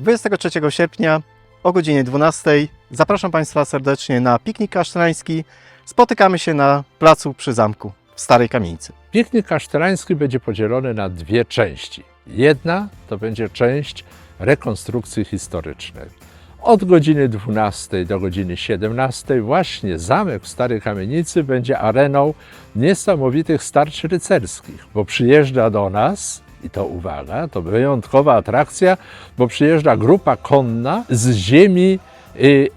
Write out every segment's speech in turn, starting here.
23 sierpnia o godzinie 12 zapraszam Państwa serdecznie na piknik kasztelański. Spotykamy się na placu przy zamku w Starej Kamienicy. Piknik kasztelański będzie podzielony na dwie części. Jedna to będzie część rekonstrukcji historycznej. Od godziny 12 do godziny 17 właśnie zamek w Starej Kamienicy będzie areną niesamowitych starć rycerskich, bo przyjeżdża do nas, i to uwaga, to wyjątkowa atrakcja, bo przyjeżdża grupa konna z ziemi y,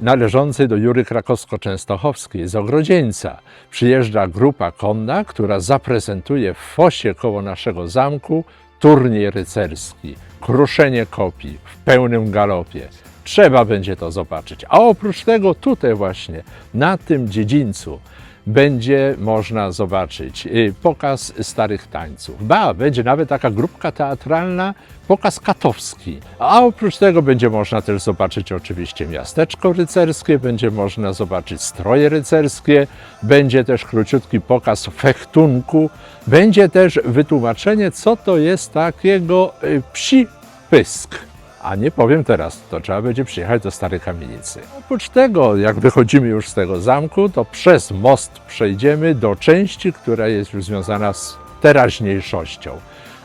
należącej do Jury Krakowsko-Częstochowskiej, z Ogrodzieńca. Przyjeżdża grupa konna, która zaprezentuje w fosie koło naszego zamku turniej rycerski, kruszenie kopii w pełnym galopie. Trzeba będzie to zobaczyć. A oprócz tego tutaj właśnie, na tym dziedzińcu, będzie można zobaczyć y, pokaz starych tańców. Ba, będzie nawet taka grupka teatralna, pokaz katowski. A oprócz tego będzie można też zobaczyć oczywiście miasteczko rycerskie, będzie można zobaczyć stroje rycerskie, będzie też króciutki pokaz fechtunku, będzie też wytłumaczenie, co to jest takiego y, psi pysk. A nie powiem teraz, to trzeba będzie przyjechać do Starej Kamienicy. Oprócz tego, jak wychodzimy już z tego zamku, to przez most przejdziemy do części, która jest już związana z teraźniejszością.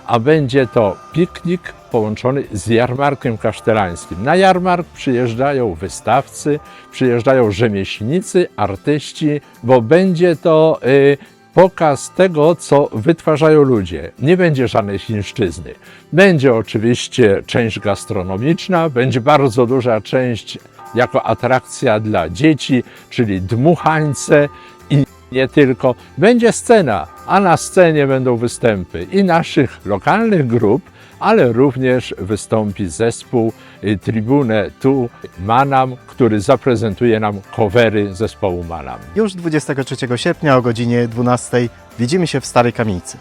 A będzie to piknik połączony z jarmarkiem kasztelańskim. Na jarmark przyjeżdżają wystawcy, przyjeżdżają rzemieślnicy, artyści, bo będzie to y, pokaz tego, co wytwarzają ludzie. Nie będzie żadnej chińszczyzny. Będzie oczywiście część gastronomiczna, będzie bardzo duża część jako atrakcja dla dzieci, czyli dmuchańce i nie tylko. Będzie scena, a na scenie będą występy i naszych lokalnych grup, ale również wystąpi zespół y, Tribune Tu Manam, który zaprezentuje nam covery zespołu Manam. Już 23 sierpnia o godzinie 12 widzimy się w Starej Kamienicy.